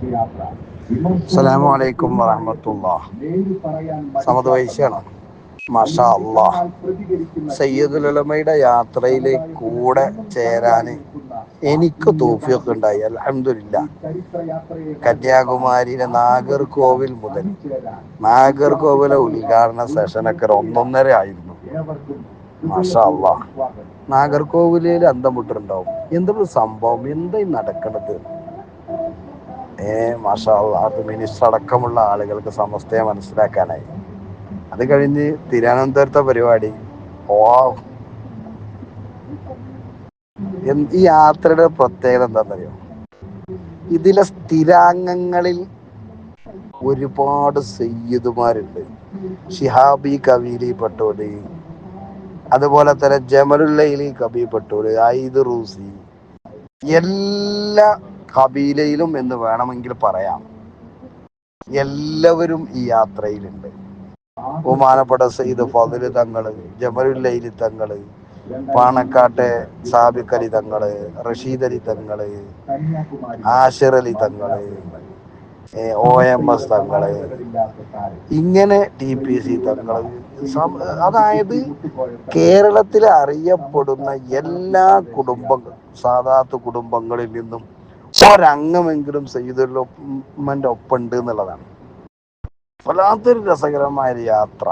അസ്സലാമു അലൈക്കും വറഹമത്തുള്ള. സമദ് മഷാ മാഷാ സയ്യദുലമയുടെ യാത്രയിൽ കൂടെ ചേരാന് എനിക്ക് തോഫിയൊക്കെ ഉണ്ടായി അലഹമില്ല കന്യാകുമാരിയിലെ നാഗർകോവിൽ മുതൽ നാഗർകോവിലെ ഉദ്ഘാടന സെഷനൊക്കെ ഒന്നൊന്നര ആയിരുന്നു. മാഷാ അല്ലാഹ് നാഗർകോവിലിൽ അന്തം വിട്ടിട്ടുണ്ടാവും. എന്തൊരു സംഭവം? എന്തായി നടക്കണത്? ഏ മാഷാ അല്ലാഹ് അത് മിനിസ്റ്റർ അടക്കമുള്ള ആളുകൾക്ക് സമസ്തയെ മനസ്സിലാക്കാനായി. അത് കഴിഞ്ഞ് തിരുവനന്തപുരത്തെ പരിപാടി. ഓ ഈ യാത്രയുടെ പ്രത്യേകത എന്താണെന്നറിയോ ഇതിലെ സ്ഥിരാംഗങ്ങളിൽ ഒരുപാട് സയ്യിദുമാരുണ്ട്. ഷിഹാബി കബീലി പട്ടോലി. അതുപോലെ തന്നെ ജമലുല്ലയിലി കബി പട്ടോലി ഐദ് റൂസി. എല്ലാ കബീലയിലും എന്ന് വേണമെങ്കിൽ പറയാം. എല്ലാവരും ഈ യാത്രയിലുണ്ട്. ബഹുമാനപ്പെട്ട സയ്യിദ് ഫതിൽ തങ്ങൾ ജമലുല്ലൈലി തങ്ങൾ പാണക്കാട്ടെ സാബിഖ് അലി തങ്ങൾ റഷീദ് അലി തങ്ങൾ ആഷിർ അലി തങ്ങൾ ഒ എം എസ് തങ്ങൾ ഇങ്ങനെ ടി പി സി തങ്ങൾ അതായത് കേരളത്തിൽ അറിയപ്പെടുന്ന എല്ലാ കുടുംബ സാധാത്ത് കുടുംബങ്ങളിൽ നിന്നും ഒരംഗമെങ്കിലും സയ്യിദുല്ലമ്മന്റെ ഒപ്പുണ്ട് എന്നുള്ളതാണ്. വല്ലാത്തൊരു രസകരമായ ഒരു യാത്ര.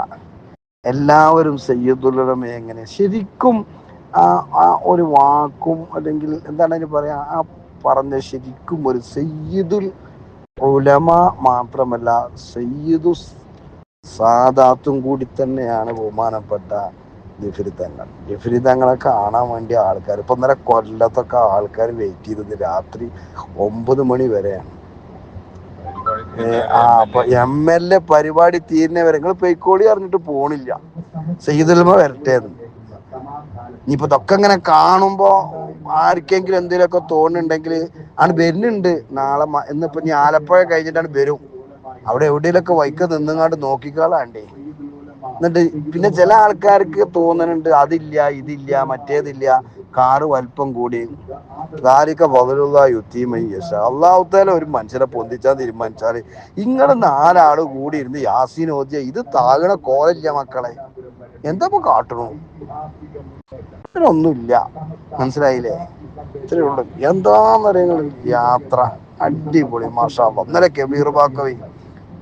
എല്ലാവരും സയ്യിദുല്ലമയെ എങ്ങനെ ശരിക്കും ആ ആ ഒരു വാക്കും അല്ലെങ്കിൽ എന്താണ് അതിന് പറയാ ആ പറഞ്ഞ ശരിക്കും ഒരു സയ്യിദുൽ ഉലമ മാത്രമല്ല സയ്യിദു സാദാത്തും കൂടി തന്നെയാണ് ബഹുമാനപ്പെട്ട ജിഫിരി തങ്ങൾ ജിഫിരി തങ്ങളെ കാണാൻ വേണ്ടി ആൾക്കാർ ഇപ്പൊ ഇന്നലെ കൊല്ലത്തൊക്കെ ആൾക്കാർ വെയിറ്റ് ചെയ്തത് രാത്രി ഒമ്പത് മണി വരെയാണ്. ആ അപ്പൊ എം എൽ എ പരിപാടി തീരുന്ന വരെ നിങ്ങൾ പെയ്ക്കോളി അറിഞ്ഞിട്ട് പോണില്ല. സയ്യിദുൽമ വരട്ടേന്ന്. ഇനിയിപ്പോ ഇതൊക്കെ ഇങ്ങനെ കാണുമ്പോ ആർക്കെങ്കിലും എന്തെങ്കിലുമൊക്കെ തോന്നുന്നുണ്ടെങ്കിൽ ആണ് വരുന്നുണ്ട്. നാളെ ഇന്നിപ്പോ ഇനി ആലപ്പുഴ കഴിഞ്ഞിട്ടാണ് വരും. അവിടെ എവിടെയെങ്കിലൊക്കെ വൈക്ക നിന്നുങ്ങാണ്ട് നോക്കിക്കാളാണ്ടേ. എന്നിട്ട് പിന്നെ ചില ആൾക്കാർക്ക് തോന്നുന്നുണ്ട് അതില്ല ഇതില്ല മറ്റേതില്ല. കാറ് വലിപ്പം കൂടി. കാലിക്ക പതിലുള്ള യുദ്ധീമയ്യശ അള്ളാഹുത്താല ഒരു മനുഷ്യനെ പൊന്തിച്ചാൽ തീരുമാനിച്ചാൽ ഇങ്ങനെ നാലാൾ കൂടി ഇരുന്ന് യാസീൻ ഓദ്യ ഇത് താകണ കോലല്ല മക്കളെ. എന്താ കാട്ടണു? ഒന്നുമില്ല മനസ്സിലായില്ലേ? ഇത്രയേ ഉള്ളൂ. എന്താന്നറിയുന്നത് യാത്ര. അടിപൊളി മാഷാ. ഇന്നലെ കബീർ ബാക്കവി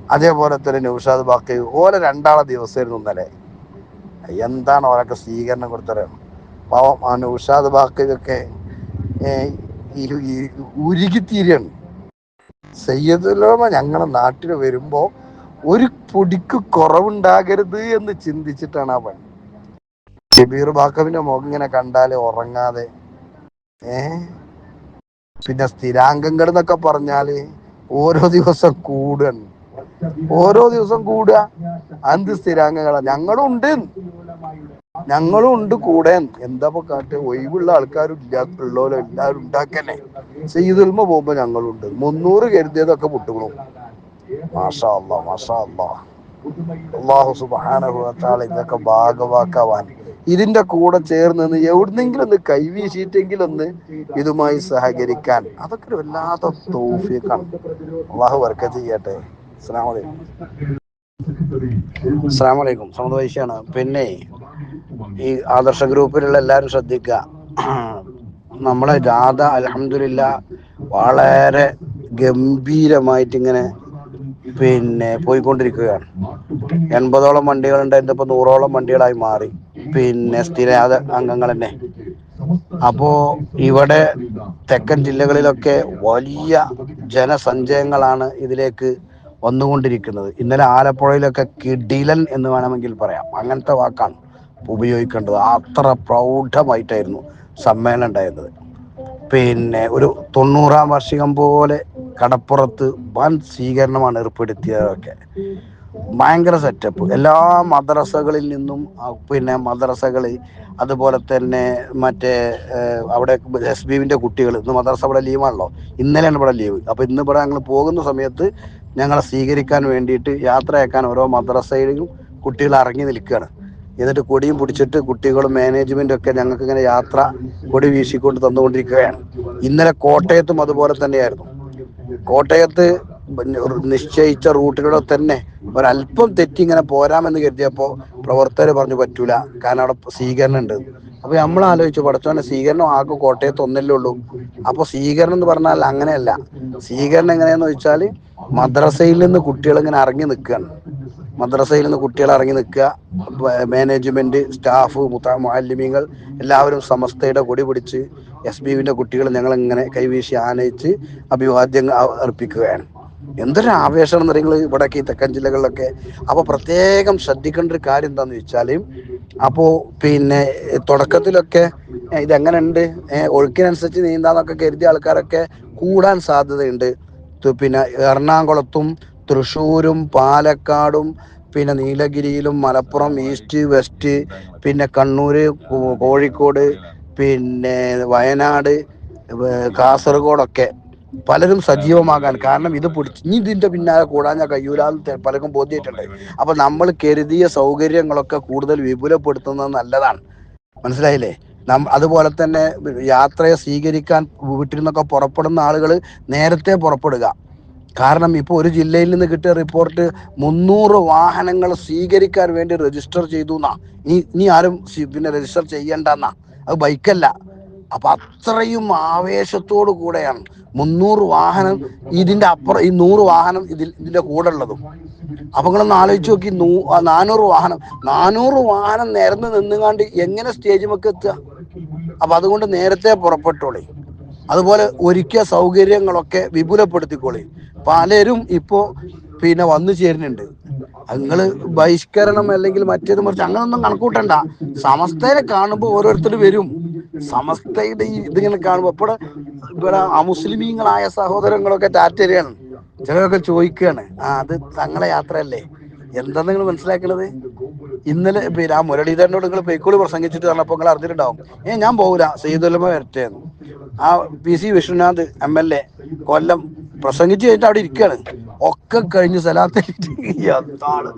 അതേപോലെ തന്നെ നൗഷാദ് ബാക്കി ഓലെ രണ്ടാളെ ദിവസമായിരുന്നു ഇന്നലെ. എന്താണ് ഓരൊക്കെ സ്വീകരണം കൊടുത്തത്? പാവം ആ നൗഷാദ് ബാക്കിയൊക്കെ ഉരുകിത്തീരാണ്. സയ്യദുലോമ ഞങ്ങളെ നാട്ടിൽ വരുമ്പോൾ ഒരു പൊടിക്ക് കുറവുണ്ടാകരുത് എന്ന് ചിന്തിച്ചിട്ടാണ് ആ പണി ഷബീർ ബാക്കവിന്റെ മുഖം ഇങ്ങനെ കണ്ടാൽ ഉറങ്ങാതെ ഏ? പിന്നെ സ്ഥിരാംഗങ്ങൾ എന്നൊക്കെ പറഞ്ഞാൽ ഓരോ ദിവസം കൂടുകയാണ്. ഓരോ ദിവസം കൂടുക. അന്ത് സ്ഥിരാംഗങ്ങളാ? ഞങ്ങളും ഉണ്ട് ഞങ്ങളും ഉണ്ട് കൂടെ. എന്താ കാട്ടെ? ഒഴിവുള്ള ആൾക്കാരും ഇല്ലാത്തുള്ളവരോ എല്ലാവരും ഉണ്ടാക്കന്നെ. ചെയ്തുമ പോകുമ്പോ ഞങ്ങളുണ്ട്. മുന്നൂറ് കരുതിയതൊക്കെ പൊട്ടുകളും മാഷാ ഇതൊക്കെ ഭാഗവാക്കാവാൻ. ഇതിന്റെ കൂടെ ചേർന്ന് എവിടുന്നെങ്കിലും ഒന്ന് കൈവീശിയിട്ടെങ്കിലും ഒന്ന് ഇതുമായി സഹകരിക്കാൻ. അതൊക്കെ ഒരു വല്ലാത്ത തൗഫീഖാണ്. അള്ളാഹു വർക്ക ചെയ്യട്ടെ. അസ്സലാമു വലൈക്കും വൈശ്യാണ്. പിന്നെ ഈ ആദർശ ഗ്രൂപ്പിലുള്ള എല്ലാവരും ശ്രദ്ധിക്കുക നമ്മളെ രാധ അലഹമില്ല വളരെ ഗംഭീരമായിട്ട് ഇങ്ങനെ പിന്നെ പോയിക്കൊണ്ടിരിക്കുകയാണ്. എൺപതോളം വണ്ടികളുണ്ടായിരുന്നു ഇപ്പൊ നൂറോളം വണ്ടികളായി മാറി. പിന്നെ സ്ഥിര അംഗങ്ങൾ തന്നെ. അപ്പോ ഇവിടെ തെക്കൻ ജില്ലകളിലൊക്കെ വലിയ ജനസഞ്ചയങ്ങളാണ് ഇതിലേക്ക് വന്നുകൊണ്ടിരിക്കുന്നത്. ഇന്നലെ ആലപ്പുഴയിലൊക്കെ കിടിലൻ എന്ന് വേണമെങ്കിൽ പറയാം. അങ്ങനത്തെ വാക്കാണ് ഉപയോഗിക്കേണ്ടത്. അത്ര പ്രൗഢമായിട്ടായിരുന്നു സമ്മേളനം ഉണ്ടായിരുന്നത്. പിന്നെ ഒരു തൊണ്ണൂറാം വാർഷികം പോലെ കടപ്പുറത്ത് വൻ സ്വീകരണമാണ് ഏർപ്പെടുത്തിയതൊക്കെ. ഭയങ്കര സെറ്റപ്പ്. എല്ലാ മദ്രസകളിൽ നിന്നും പിന്നെ മദ്രസകൾ അതുപോലെ തന്നെ മറ്റേ അവിടെ എസ് ബിവിന്റെ കുട്ടികൾ ഇന്ന് മദ്രസ ഇവിടെ ലീവാണല്ലോ ഇന്നലെയാണ് ഇവിടെ ലീവ് അപ്പോൾ ഇന്ന് ഇവിടെ ഞങ്ങൾ പോകുന്ന സമയത്ത് ഞങ്ങളെ സ്വീകരിക്കാൻ വേണ്ടിയിട്ട് യാത്രയാക്കാൻ ഓരോ മദ്രസയിലും കുട്ടികൾ ഇറങ്ങി നിൽക്കുകയാണ്. എന്നിട്ട് കൊടിയും പിടിച്ചിട്ട് കുട്ടികളും മാനേജ്മെന്റും ഒക്കെ ഞങ്ങൾക്ക് ഇങ്ങനെ യാത്ര കൊടി വീശിക്കൊണ്ട് തന്നുകൊണ്ടിരിക്കുകയാണ്. ഇന്നലെ കോട്ടയത്തും അതുപോലെ തന്നെയായിരുന്നു. കോട്ടയത്ത് നിശ്ചയിച്ച റൂട്ടിലൂടെ തന്നെ ഒരല്പം തെറ്റി ഇങ്ങനെ പോരാമെന്ന് കരുതിയപ്പോൾ പ്രവർത്തകർ പറഞ്ഞു പറ്റൂല. കാരണം അവിടെ സ്വീകരണം ഉണ്ട്. അപ്പൊ നമ്മൾ ആലോചിച്ചു പടച്ചോനെ സ്വീകരണം ആകെ കോട്ടയത്ത് ഒന്നല്ലേ ഉള്ളൂ. അപ്പൊ സ്വീകരണം എന്ന് പറഞ്ഞാൽ അങ്ങനെയല്ല. സ്വീകരണം എങ്ങനെയാന്ന് വെച്ചാൽ മദ്രസയിൽ നിന്ന് കുട്ടികൾ ഇങ്ങനെ ഇറങ്ങി നിൽക്കുകയാണ്. മദ്രസയിൽ നിന്ന് കുട്ടികൾ ഇറങ്ങി നിൽക്കുക. മാനേജ്മെന്റ് സ്റ്റാഫ് മുത്ത മാലിന്യങ്ങൾ എല്ലാവരും സമസ്തയുടെ കൊടി പിടിച്ച് എസ് ബി കുട്ടികൾ ഞങ്ങൾ ഇങ്ങനെ കൈവീശി ആനയിച്ച് അഭിവാദ്യങ്ങൾ അർപ്പിക്കുകയാണ്. എന്തൊരു ആവേശം എന്ന് നിങ്ങൾ ഇവിടെയൊക്കെ ഈ തെക്കൻ ജില്ലകളിലൊക്കെ? അപ്പൊ പ്രത്യേകം ശ്രദ്ധിക്കേണ്ട ഒരു കാര്യം എന്താന്ന് വെച്ചാൽ അപ്പോൾ പിന്നെ തുടക്കത്തിലൊക്കെ ഇതെങ്ങനെയുണ്ട്? ഒഴുക്കിനനുസരിച്ച് നീന്താന്നൊക്കെ കരുതിയ ആൾക്കാരൊക്കെ കൂടാൻ സാധ്യതയുണ്ട്. പിന്നെ എറണാകുളത്തും തൃശ്ശൂരും പാലക്കാടും പിന്നെ നീലഗിരിയിലും മലപ്പുറം ഈസ്റ്റ് വെസ്റ്റ് പിന്നെ കണ്ണൂര് കോഴിക്കോട് പിന്നെ വയനാട് കാസർഗോഡൊക്കെ. പലരും സജീവമാകാൻ കാരണം ഇത് പിടിച്ച് ഇനി ഇതിന്റെ പിന്നാലെ കൂടാൻ ഞാൻ കഴിയൂലെന്ന് പലർക്കും ബോധ്യമായിട്ടുണ്ട്. അപ്പൊ നമ്മൾ കരുതിയ സൗകര്യങ്ങളൊക്കെ കൂടുതൽ വിപുലപ്പെടുത്തുന്നത് നല്ലതാണ്. മനസ്സിലായില്ലേ? നം അതുപോലെ തന്നെ യാത്രയെ സ്വീകരിക്കാൻ വീട്ടിൽ നിന്നൊക്കെ പുറപ്പെടുന്ന ആളുകൾ നേരത്തെ പുറപ്പെടുക. കാരണം ഇപ്പോൾ ഒരു ജില്ലയിൽ നിന്ന് കിട്ടിയ റിപ്പോർട്ട് മുന്നൂറ് വാഹനങ്ങൾ സ്വീകരിക്കാൻ വേണ്ടി രജിസ്റ്റർ ചെയ്തു എന്നാ ഇനി ഇനി ആരും പിന്നെ രജിസ്റ്റർ ചെയ്യണ്ടെന്നാ. അത് ബൈക്കല്ല അപ്പൊ അത്രയും ആവേശത്തോടു കൂടെയാണ്. മുന്നൂറ് വാഹനം ഇതിന്റെ അപ്പുറം ഈ നൂറ് വാഹനം ഇതിൽ ഇതിന്റെ കൂടെ ഉള്ളതും. അപ്പൊ നിങ്ങളൊന്ന് ആലോചിച്ച് നോക്കി നാനൂറ് വാഹനം. നാനൂറ് വാഹനം നിരന്ന് നിന്നുകാണ്ട് എങ്ങനെ സ്റ്റേജിമൊക്കെ എത്തുക? അപ്പൊ അതുകൊണ്ട് നേരത്തെ പുറപ്പെട്ടോളി. അതുപോലെ ഒരുക്കിയ സൗകര്യങ്ങളൊക്കെ വിപുലപ്പെടുത്തിക്കോളി. പലരും ഇപ്പോ പിന്നെ വന്നു ചേരുന്നുണ്ട്. നിങ്ങൾ ബഹിഷ്കരണം അല്ലെങ്കിൽ മറ്റേത് മറിച്ച് അങ്ങനൊന്നും കണക്കൂട്ടണ്ട. സമസ്തയെ കാണുമ്പോൾ ഓരോരുത്തർ വരും. സമസ്തയുടെ ഈ ഇതിങ്ങനെ കാണുമ്പോൾ ഇപ്പോൾ ഇവിടെ അമുസ്ലിമീങ്ങളായ സഹോദരങ്ങളൊക്കെ ടാറ്റരിയാണ്. ചിലരൊക്കെ ചോദിക്കുകയാണ് ആ അത് തങ്ങളെ യാത്രയല്ലേ? എന്താ നിങ്ങൾ മനസ്സിലാക്കണത്? ഇന്നലെ പിന്നെ ആ മുരളീധരനോട് നിങ്ങൾ പേക്കോളി പ്രസംഗിച്ചിട്ട് പറഞ്ഞപ്പോൾ നിങ്ങൾ അറിഞ്ഞിട്ടുണ്ടാവും. ഏ ഞാൻ പോകില്ല സയ്യിദുലമ വരട്ടെ എന്ന്. ആ P C Viswanath M L A Kollam പ്രസംഗിച്ച് കഴിഞ്ഞിട്ട് അവിടെ ഇരിക്കുകയാണ് ഒക്കെ കഴിഞ്ഞ് സ്ഥലത്ത് എന്താണ്?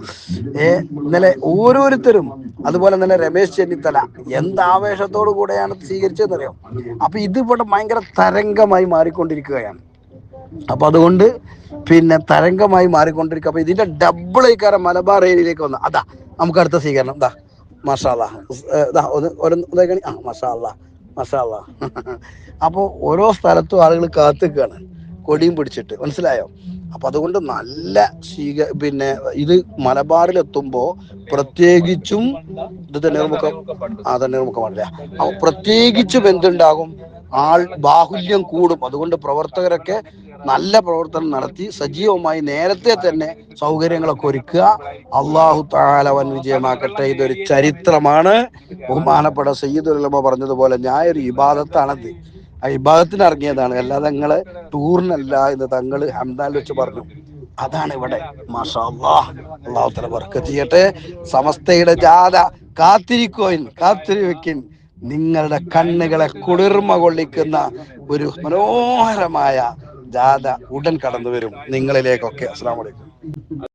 ഏ ഇന്നലെ ഓരോരുത്തരും അതുപോലെ തന്നെ രമേശ് ചെന്നിത്തല എന്ത് ആവേശത്തോടു കൂടെയാണ് സ്വീകരിച്ചതെന്നറിയാം? അപ്പൊ ഇത് ഇവിടെ ഭയങ്കര തരംഗമായി മാറിക്കൊണ്ടിരിക്കുകയാണ്. അപ്പൊ അതുകൊണ്ട് പിന്നെ തരംഗമായി മാറിക്കൊണ്ടിരിക്കുക. അപ്പൊ ഇതിന്റെ ഡബിൾ ആയിക്കാരം മലബാർ ഏരിയയിലേക്ക് വന്ന. അതാ നമുക്ക് അടുത്ത സ്വീകരണം. ദാ മഷാല ഒന്ന് ഒരു ആ മഷാല മഷാല അപ്പോൾ ഓരോ സ്ഥലത്തും ആളുകൾ കാത്തുക്കാണ് കൊടിയും പിടിച്ചിട്ട്. മനസ്സിലായോ? അപ്പൊ അതുകൊണ്ട് നല്ല സ്വീക പിന്നെ ഇത് മലബാറിലെത്തുമ്പോ പ്രത്യേകിച്ചും ഇത് നമുക്ക് ആ പാടില്ല അപ്പൊ പ്രത്യേകിച്ചും എന്തുണ്ടാകും? ആൾ ബാഹുല്യം കൂടും. അതുകൊണ്ട് പ്രവർത്തകരൊക്കെ നല്ല പ്രവർത്തനം നടത്തി സജീവമായി നേരത്തെ തന്നെ സൗകര്യങ്ങളൊക്കെ ഒരുക്കുക. അള്ളാഹു താലവൻ വിജയമാക്കട്ടെ. ഇതൊരു ചരിത്രമാണ്. ബഹുമാനപ്പെട്ട സയ്യിദുലമ പറഞ്ഞതുപോലെ ഞാൻ ഒരു ഇബാദത്താണത്. ഇബാദത്തിന് ഇറങ്ങിയതാണ് അല്ലാതെ നിങ്ങൾ ടൂറിനല്ല എന്ന് തങ്ങൾ ഹംദാനിൽ വെച്ച് പറഞ്ഞു. അതാണ് ഇവിടെ. ബർക്കത്ത് ചെയ്യട്ടെ. സമസ്തയുടെ ജാഥ കാത്തിരിക്കോയിൻ കാത്തിരിവെക്കിൻ നിങ്ങളുടെ കണ്ണുകളെ കുളിർമ കൊള്ളിക്കുന്ന ഒരു മനോഹരമായ ജാഥ ഉടൻ കടന്നു വരും നിങ്ങളിലേക്കൊക്കെ. അസ്സാം വലൈക്കും